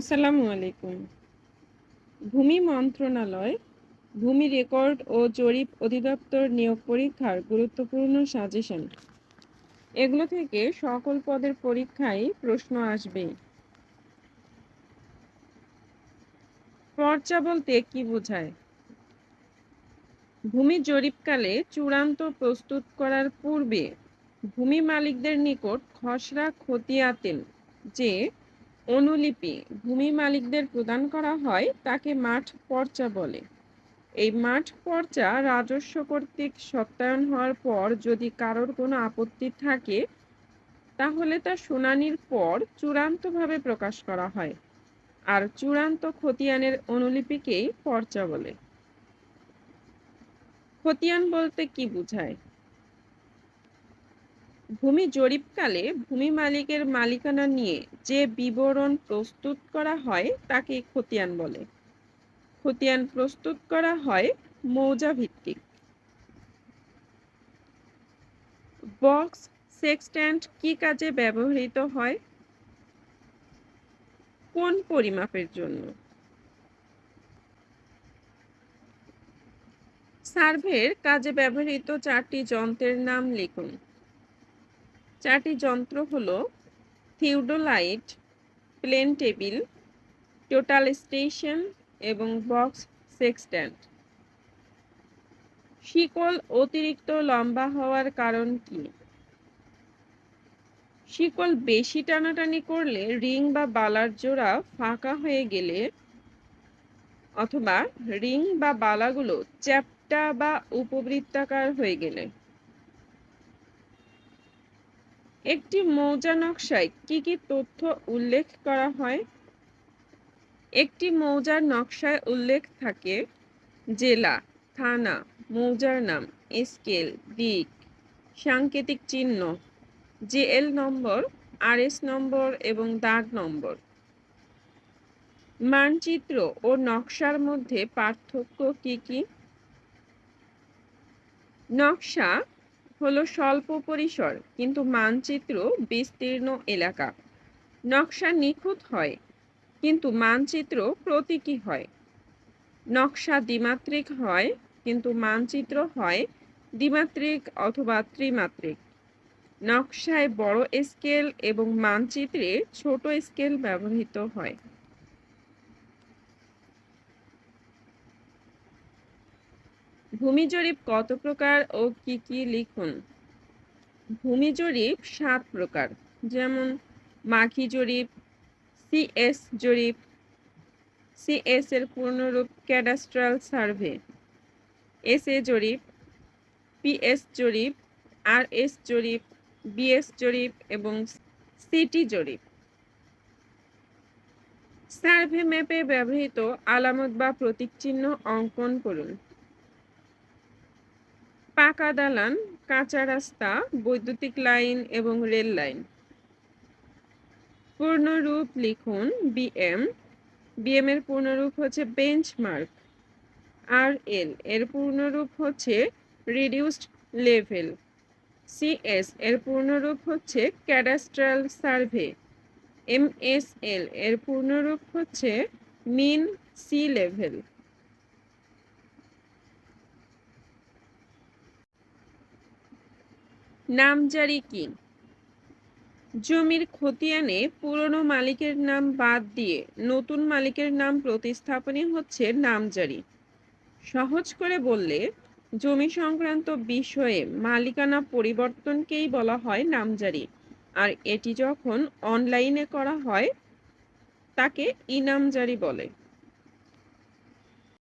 আসসালামু আলাইকুম। ভূমি মন্ত্রণালয়, ভূমি রেকর্ড ও জরিপ অধিদপ্তর নিয়োগ পরীক্ষার গুরুত্বপূর্ণ সাজেশন। এগুলো থেকে সকল পদের পরীক্ষায় প্রশ্ন আসবে। পর্চা বলতে কি বোঝায়? ভূমি জরিপকালে চূড়ান্ত প্রস্তুত করার পূর্বে ভূমি মালিকদের নিকট খসড়া খতিয়াতেন যে অনুলিপি ভূমি মালিকদের প্রদান করা হয় তাকে মাঠ পর্চা বলে। এই মাঠ পর্চা রাজস্ব কর্তৃক সত্যায়ন হওয়ার পর যদি কারোর কোনো আপত্তি থাকে, তাহলে তা শুনানির পর চূড়ান্তভাবে প্রকাশ করা হয় আর চূড়ান্ত খতিয়ানের অনুলিপিকেই পর্চা বলে। খতিয়ান বলতে কি বোঝায়? ভূমি জরিপকালে ভূমি মালিকের মালিকানা নিয়ে যে বিবরণ প্রস্তুত করা হয়, তাকে খতিয়ান বলে। খতিয়ান প্রস্তুত করা হয় মৌজা ভিত্তিক বক্স সেক্সট্যান্ট কি কাজে ব্যবহৃত হয়? কোন পরিমাপের জন্য? সার্ভের কাজে ব্যবহৃত চারটি যন্ত্রের নাম লিখুন। চারটি যন্ত্র হলো theodolite plane table, total station এবং বক্স সেক্সট্যান্ট। শিকল অতিরিক্ত লম্বা হওয়ার কারণ কি? শিকল বেশি টানাটানি করলে রিং বা বালার জোড়া ফাঁকা হয়ে গেলে অথবা রিং বা বালাগুলো চ্যাপ্টা বা উপবৃত্তাকার হয়ে গেলে। একটি মৌজা নকশায় কি কি তথ্য উল্লেখ করা হয়? একটি মৌজার নকশায় উল্লেখ থাকে জেলা, থানা, মৌজার নাম, স্কেল, দিক, সাংকেতিক চিহ্ন, জেএল নম্বর, আরএস নম্বর এবং দাগ নম্বর। মানচিত্র ও নকশার মধ্যে পার্থক্য কি কি? নকশা হলো স্বল্প পরিসর কিন্তু মানচিত্র বিস্তীর্ণ এলাকা। নকশা নিখুঁত হয়, কিন্তু মানচিত্র প্রতীকী হয়। নকশা দ্বিমাত্রিক হয়, কিন্তু মানচিত্র হয় দ্বিমাত্রিক অথবা ত্রিমাত্রিক। নকশায় বড় স্কেল এবং মানচিত্রে ছোট স্কেল ব্যবহৃত হয়। ভূমি জরিপ কত প্রকার ও কি কি লিখুন? ভূমি জরিপ সাত প্রকার। যেমন মাখি জরিপ সিএস জরিপ সিএস এর পূর্ণরূপ ক্যাডাস্ট্রাল সার্ভে, এস এ জরিপ পিএস জরিপ, আর এস জরিপ বিএস জরিপ এবং সিটি জরিপ। সার্ভে ম্যাপে ব্যবহৃত আলামত বা প্রতীক চিহ্ন অঙ্কন করুন। পাকা দালান, কাঁচা রাস্তা, বৈদ্যুতিক লাইন এবং রেল লাইন। পূর্ণরূপ লিখুন বিএম। বিএম এর পূর্ণরূপ হচ্ছে বেঞ্চমার্ক আর এল এর পূর্ণরূপ হচ্ছে রিডিউসড লেভেল সিএস এর পূর্ণরূপ হচ্ছে ক্যাডাস্ট্রাল সার্ভে এমএসএল এর পূর্ণরূপ হচ্ছে মিন সি লেভেল নামজারি কি? জমির খতিয়ানে পুরনো মালিকের নাম বাদ দিয়ে নতুন মালিকের নাম প্রতিস্থাপনই হচ্ছে নামজারি। সহজ করে বললে, জমি সংক্রান্ত বিষয়ে মালিকানা পরিবর্তনকেই বলা হয় নামজারি। আর এটি যখন অনলাইনে করা হয়, তাকে ইনামজারি বলে।